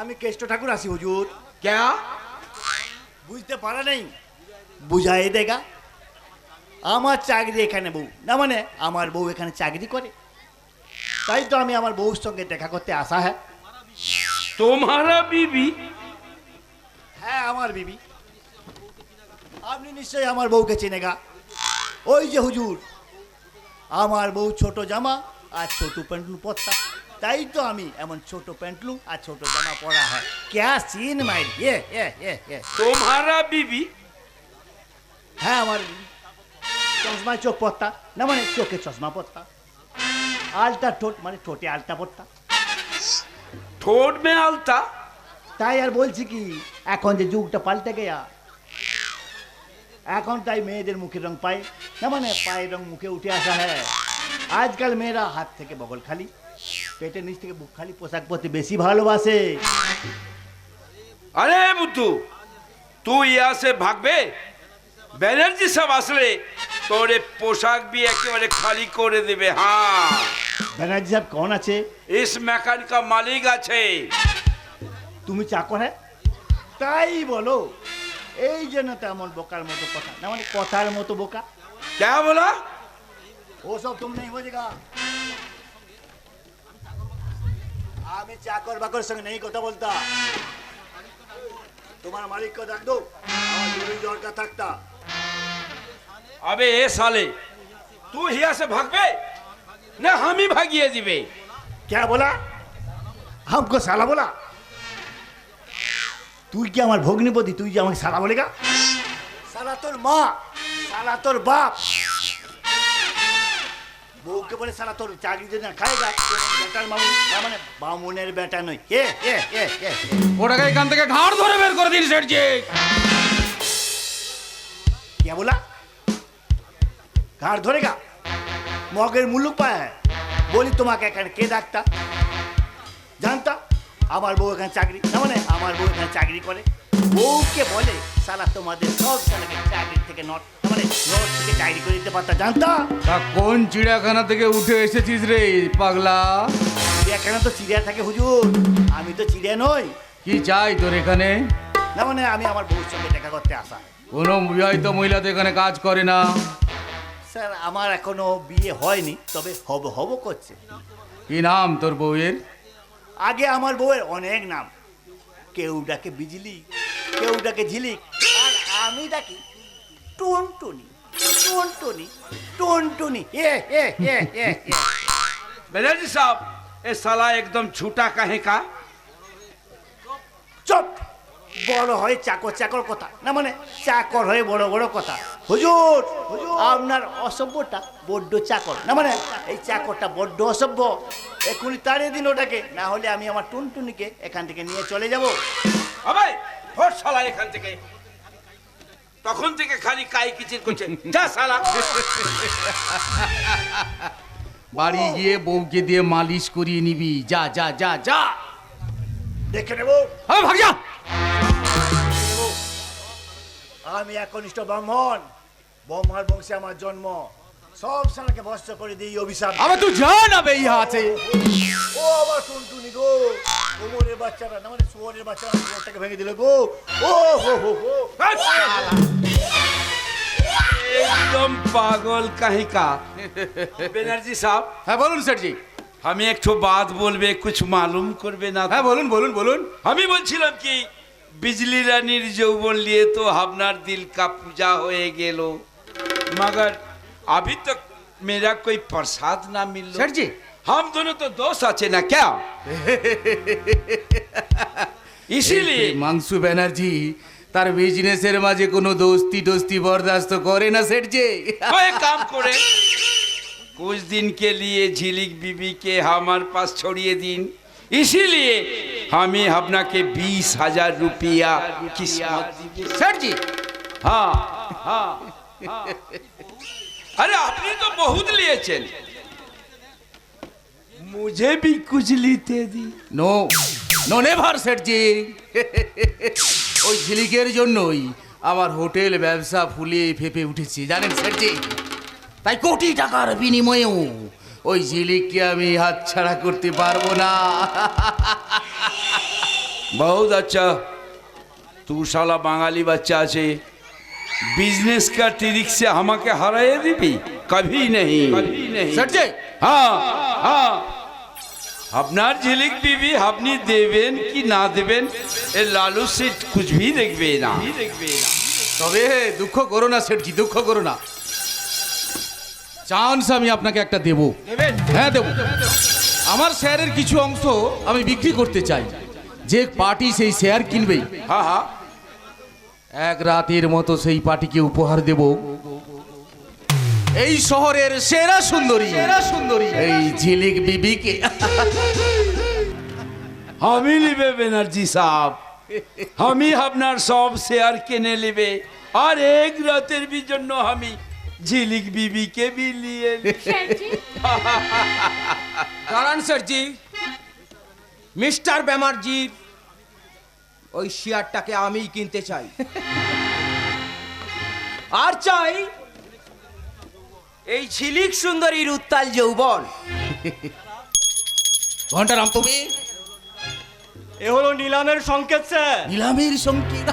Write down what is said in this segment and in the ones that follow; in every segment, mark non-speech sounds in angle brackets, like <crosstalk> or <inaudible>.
আমি কেষ্ট ঠাকুর আছি হুজুর। কে বুঝতে পারা নেই? বুঝাই দেগা আমার চাকরি এখানে বউ। না মানে আমার বউ এখানে চাকরি করে। তাই তো আমি আমার বউর সঙ্গে দেখা করতে আসা হ্যাঁ। তোমারা বিবি? হ্যাঁ আমার বিবি। আপনি নিশ্চয়ই আমার বউকে চেনেগা ওই যে হুজুর আমার বউ ছোট জামা আর ছোট প্যান্টুন পত্তা তাই তো আমি এমন ছোট প্যান্টলু আর ছোট জামা পরা হয় ক্যা সিন মাইর এ এ এ এ तुम्हारा बीबी হ্যাঁ আমার বিবি। চশমায় চোখ পরতা না মানে চোখে চশমা পরতা আলটা ঠোঁট মানে ঠোঁটে আলটা পরতা ठोड में आलता তাই আর বলছি কি এখন যে যুগটা পাল্টে গেয়া এখন তাই মেয়েদের মুখের রং পায় না মানে পায়ের রং মুখে উঠে আসা হ্যাঁ আজকাল মেয়েরা হাত থেকে বগল খালি পেটের নিচ থেকে বুক খালি পোশাক পরতে বেশি ভালোবাসে अरे बुद्धू तू यहाँ से भागबे ব্যানার্জি সব আসলে তোরে পোশাক বি একেবারে খালি করে দেবে হ্যাঁ ব্যানার্জি সাহেব কন আছে ইস মেকান কা মালিক আছে তুমি চাকর হ্যাঁ তাই বলো এই জন্য তেমন বোকার মতো কথা না মানে কথার মতো বোকা क्या बोला वो सब तुम नहीं बोझेगा আমি চাকর বাকর সঙ্গে নেই কথা বলতা তোমার মালিককে ডাকতো আমার জরুরি দরকার থাকতা আবে এ সালে তুই হিয়াসে ভাগবে? না আমি ভাগিয়ে দিবে? কে বলা? হামকো সালা বলা? তুই কি আমার ভগ্নিপতি? তুই কি আমাকে সালা বলে গা সালা তোর মা সালা তোর বাপ। বউকে বলে সারা তোর চাকরি যদি না খায় গা বেটার মামুন মানে বামুনের বেটা নয় এ এ এ এ ওটাকে এখান থেকে ঘাড় ধরে বের করে দিন সেটজি কে বলা? ঘাড় ধরে গা। মগের মুলুক পায়। বলি তোমাকে এখানে কে ডাকতা? জানতা? আমার বউ এখানে চাকরি না মানে আমার বউ এখানে চাকরি করে। বউকে বলে সারা তোমাদের সব সারাকে চাকরি থেকে নট মানে থেকে করে দিতে পারতা জানতা? তা কোন চিড়িয়াখানা থেকে উঠে এসেছিস রে পাগলা? চিড়িয়াখানা তো চিড়িয়া থাকে হুজুর। আমি তো চিড়িয়া নই। কি চাই তোর এখানে? না মানে আমি আমার বউর সঙ্গে দেখা করতে আসা। কোনো বিবাহিত মহিলা তো এখানে কাজ করে না। স্যার আমার এখনও বিয়ে হয়নি তবে হব হব করছে। কি নাম তোর বউয়ের? আগে আমার বউয়ের অনেক নাম। কেউ ডাকে বিজলি কেউ ডাকে ঝিলিক আর আমি ডাকি টুনটুনি টুনটুনি টুনটুনি। এ এ এ এ। ব্যানার্জি সাহেব এ সালা একদম ছুটা কাহে কা? চুপ বড় হয় চাকর চাকর কথা। না মানে চাকর হয়ে বড় বড় কথা। হুজুর আপনার অসভ্যটা বড্ড চাকর। না মানে এই চাকরটা বড্ড অসভ্য। এক্ষুনি তাড়িয়ে দিন ওটাকে। না হলে আমি আমার টুনটুনিকে এখান থেকে নিয়ে চলে যাব। আবে ফোট শালা এখান থেকে। তখন থেকে খালি কাই কিচির করছে। যা শালা। বাড়ি গিয়ে বউকে দিয়ে মালিশ করিয়ে নিবি। যা যা যা যা। দেখে নেব। হ্যাঁ ভাগ যা। আমি একনিষ্ঠ ব্রাহ্মণ। ব্রহ্মার বংশে আমার জন্ম। সব সালাকে ভস্ত করে দিই অভিশাপ আবে তুই যা না বে ইহা আছে। ও আবার টুনটুনি গো। কোমরের বাচ্চাটা না মানে শুয়োরের বাচ্চাটা শুয়োরটাকে ভেঙে দিল গো ও হো হো হো হ্যাট শালা। एकदम पागल कहीं का बनर्जी साहब হ্যাঁ বলুন সেটজি আমি একটু বাদ বলবে কুছ মালুম করবে না হ্যাঁ বলুন বলুন বলুন আমি বলছিলাম কি बिजली रानीर যৌবন लिए तो আপনার दिल का पूजा হয়ে গেল मगर अभी तक मेरा कोई प्रसाद ना मिल सेठ जी। हम दोनों तो दोस्त আছে না क्या इसीलिए মাংসু ব্যানার্জি তার বিজনেসের মাঝে কোনো দোস্তি দোস্তি বরদাস্ত করে না সেটজি तो एक काम करे कुछ दिन के लिए झिलिक बीबी के हमारे पास छोड़िए दिन इसीलिए हमें अपना के बीस हजार रुपया किस्मत दीजिए। সেটজি हाँ हाँ हाँ। अरे आपने तो बहुत लिए चल मुझे भी कुछ लेते दी। নো নো নেভার সেটজি ওই ঝিলিকের জন্যই আমার হোটেল ব্যবসা ফুলে ফেপে উঠেছে জানেন সেটজি তাই কোটি টাকার বিনিময়েও ওই ঝিলিককে আমি হাতছাড়া করতে পারব না বহুত আচ্ছা तू বাঙালি বাচ্চা আছে বিজনেস का রিক্সে আমাকে হারাইয়ে দিবি কভি নেই कभी नहीं। সেটজি হ্যাঁ হ্যাঁ আপনার ঝিলিক বিবি আপনি দেবেন কি না দেবেন? এ লালু সেট ভি দেখবে না। তবে দুঃখ করো না সেটজি দুঃখ করো না। চান্স আমি আপনাকে একটা দেব। হ্যাঁ দেব। আমার শেয়ারের কিছু অংশ আমি বিক্রি করতে চাই। যে পার্টি সেই শেয়ার কিনবেই হ্যাঁ হ্যাঁ এক রাতের মতো সেই পার্টিকে উপহার দেব। এই শহরের সেরা সুন্দরী। সেরা সুন্দরী। এই ঝিলিক বিবিকে। আমি নিবে ব্যানার্জি সাহেব। আমি আপনার সব শেয়ার কিনে নেবে আর এক রাতের বি জন্য আমি ঝিলিক বিবিকে বি নিয়ে দাঁড়ান স্যারজি। মিস্টার ব্যানার্জি ওই শেয়ারটাকে আমিই কিনতে চাই। আর চাই এই ঝিলিক সুন্দরীর উত্তাল যৌবন। ঘন্টারাম তুমি? এ হলো নিলামের সংকেত স্যার। নিলামের সংকেত।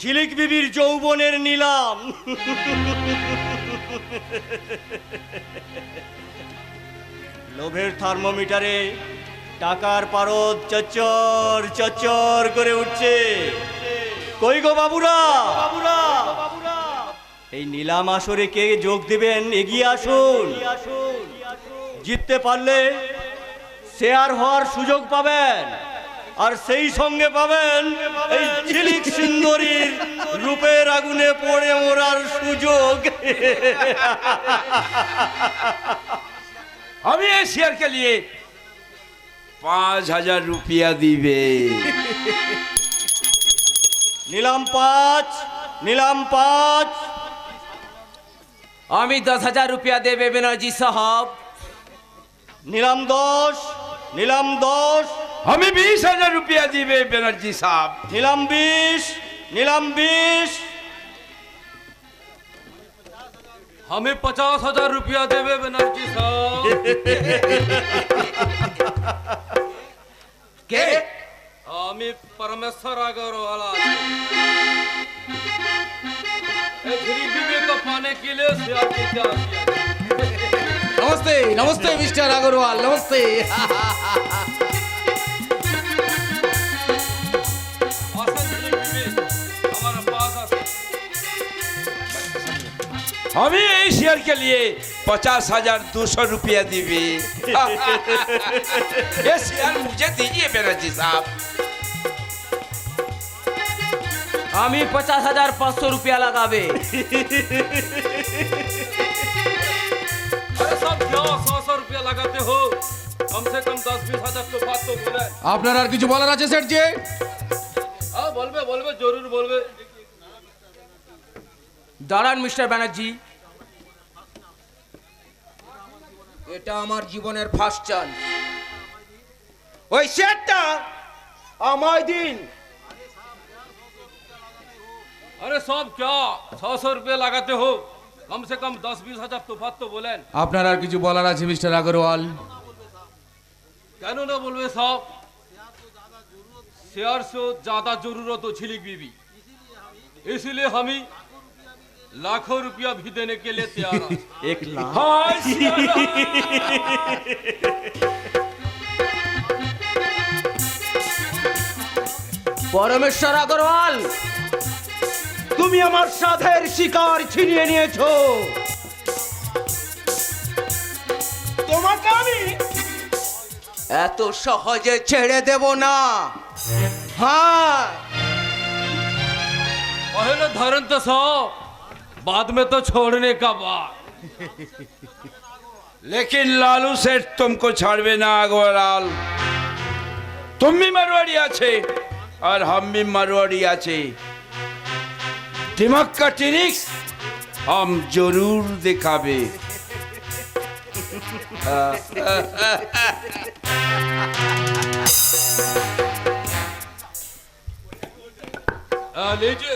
ঝিলিক বিবির যৌবনের নিলাম। লোভের থার্মোমিটারে টাকার পারদ চচ্চর চচ্চর করে উঠছে। কই গো বাবুরা বাবুরা? এই নীলাম আসরে কে যোগ দেবেন? এগিয়ে আসুন। জিততে পারলে শেয়ার হওয়ার সুযোগ পাবেন। আর সেই সঙ্গে পাবেন এই ঝিলিক সুন্দরীর রূপের আগুনে পড়ে মরার সুযোগ। আমি এই শেয়ারকে নিয়ে পাঁচ হাজার রুপিয়া দিবে। নিলাম পাঁচ নিলাম পাঁচ। আমি দশ হাজার রুপিয়া দেবে ব্যানার্জি সাহাব নিলাম দশ নিলাম দশ हमें बीस हजार रुपया दिबे बनर्जी साहब নিলাম বিশ নিলাম বিশ हमें पचास हजार रुपया देवे बनर्जी साहब কে আমি परमेश्वर अग्रवाला नमस्ते नमस्ते मिस्टर अगरवाल नमस्ते। हमें यही शेयर के लिए पचास हज़ार दो सौ रुपया दीबी <laughs> ये मुझे दीजिए मेरा जी साहब। আমি পঁচাশ হাজার পাঁচশো রুপিয়া লাগাবে। আপনার আর কিছু বলার আছে স্যার যে বলবে বলবে জরুর বলবে। দাঁড়ান মিস্টার ব্যানার্জি। এটা আমার জীবনের ফার্স্ট চান্স ওই স্যারটা আমায় দিন। अरे सब क्या सौ सौ रुपया लगाते हो कम से कम दस बीस हजार तो बात तो बोलें আপনার আর কিছু বলার আছে মিস্টার আগরওয়াল কেন না বলবে সব शेयर से ज्यादा जरूरत हो छिलिक बीबी इसीलिए हम ही लाखों रुपया भी देने के लिए तैयार हैं এক লাখ हाँ शेयर পরমেশ্বর আগরওয়াল <laughs> তুমি আমার সাধের শিকার ছিনিয়ে নিয়েছো তোমাকে আমি এত সহজে ছেড়ে দেব না হ্যাঁ पहले धरन तो सब बाद में तो छोड़ने का बात लेकिन लालू सेठ तुमको छाड़वे ना अग्रवाल तुम भी मरवाड़ी आछे और हम भी मरवाड़ी आछे demokratilik हम जरूर देखाबे लीजिए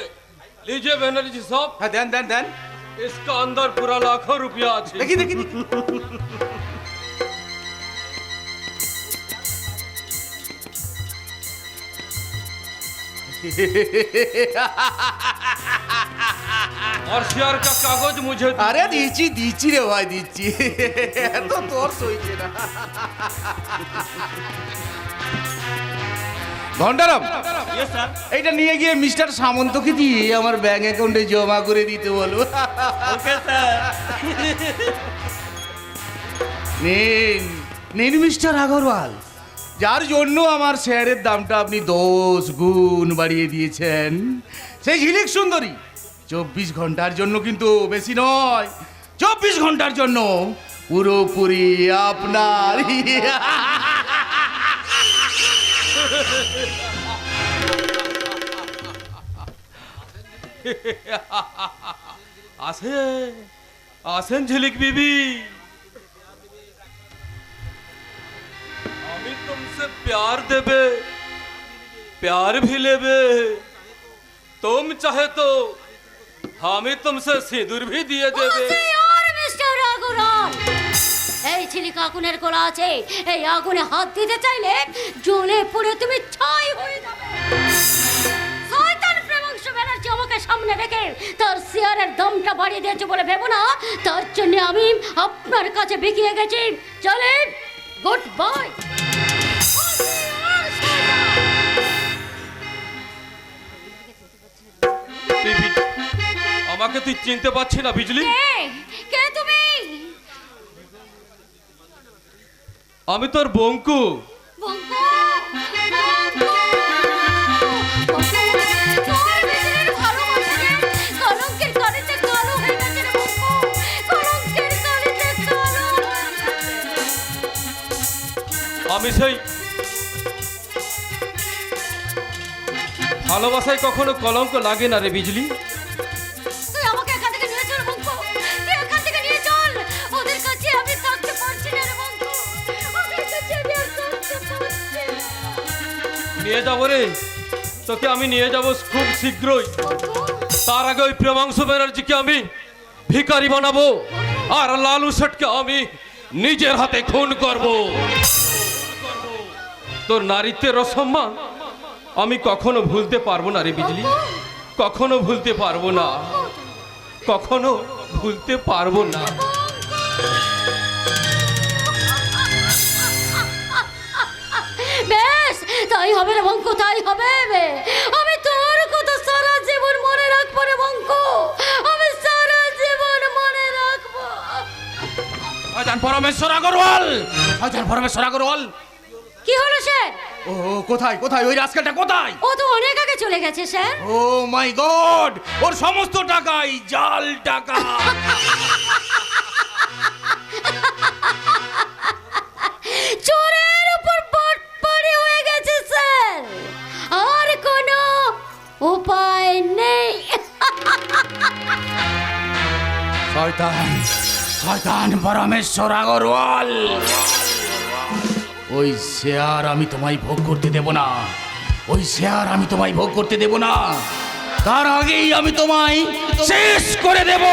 लीजिए बैनर जी साहब हाँ देन देन देन इसका अंदर पूरा लाखों रुपया देखिए देखिए <laughs> और शेयर का कागज मुझे दो। আরে দিচ্ছি দিচ্ছি রে ভাই দিচ্ছি এত তোর সইছে না ঘন্টারাম ইয়েস স্যার এইটা নিয়ে গিয়ে মিস্টার সামন্তকে দিয়ে আমার ব্যাংক অ্যাকাউন্টে জমা করে দিতে বলো ওকে স্যার নিন নিন মিস্টার আগরওয়াল যার জন্য আমার শেয়ারের দামটা আপনি দশ গুণ বাড়িয়ে দিয়েছেন। সেই ঝিলিক সুন্দরী, চব্বিশ ঘণ্টার জন্য কিন্তু বেশি নয়। চব্বিশ ঘণ্টার জন্য পুরোপুরি আপনার আসেন আসেন ঝিলিক বিবি। আমি तुमसे प्यार देबे प्यार भी लेबे तुम चाहे तो हमें तुमसे सिंदूर भी दिए देबे আর মিস্টার আগুরাল এই ছিলিকা আগুনের গোলা আছে এই আগুনে হাত দিতে চাইলে জ্বলে পুড়ে তুমি ছাই হয়ে যাবে শয়তান প্রেমাংশ ব্যানার্জি আমাকে সামনে রেখে তার শেয়ারের দামটা বাড়িয়ে দিয়েছে বলে ভেবো না তার জন্য আমি আপনার কাছে বিকিয়ে গেছি চলে গুড বাই আমাকে তুই চিনতে পারছি না বিজলি? কে? কে তুমি? আমি তোর বঙ্কু। আমি সেই ভালোবাসায় কখনো কলঙ্ক লাগে না রে বিজলি। নিয়ে যাব রে। তোকে আমি নিয়ে যাব খুব শীঘ্রই। তার আগে ওই প্রেমাংশু ব্যানার্জিকে আমি ভিকারি বানাবো। আর লালু শেঠকে আমি নিজের হাতে খুন করব। তোর নারীত্বের অসম্মান আমি কখনো ভুলতে পারব না রে বিজলি। কখনো ভুলতে পারব না। কখনো ভুলতে পারব না। বেশ তাই হবে রে বঙ্কু তাই হবে। আমি তোর কথা সারা জীবন মনে রাখব রে বঙ্কু। আমি সারা জীবন মনে রাখব। শয়তান পরমেশ্বর আগরওয়াল শয়তান পরমেশ্বর আগরওয়াল। কি হলো স্যার ও কোথায় কোথায়? ওই রাস্কালটা কোথায়? ও তো অনেক আগে চলে গেছে স্যার। ও মাই গড ওর সমস্ত টাকাই জাল টাকা। <laughs> শয়তান শয়তান পরমেশ্বর আগরওয়াল। ওই শেয়ার আমি তোমায় ভোগ করতে দেব না। ওই শেয়ার আমি তোমায় ভোগ করতে দেব না। তার আগেই আমি তোমায় শেষ করে দেব।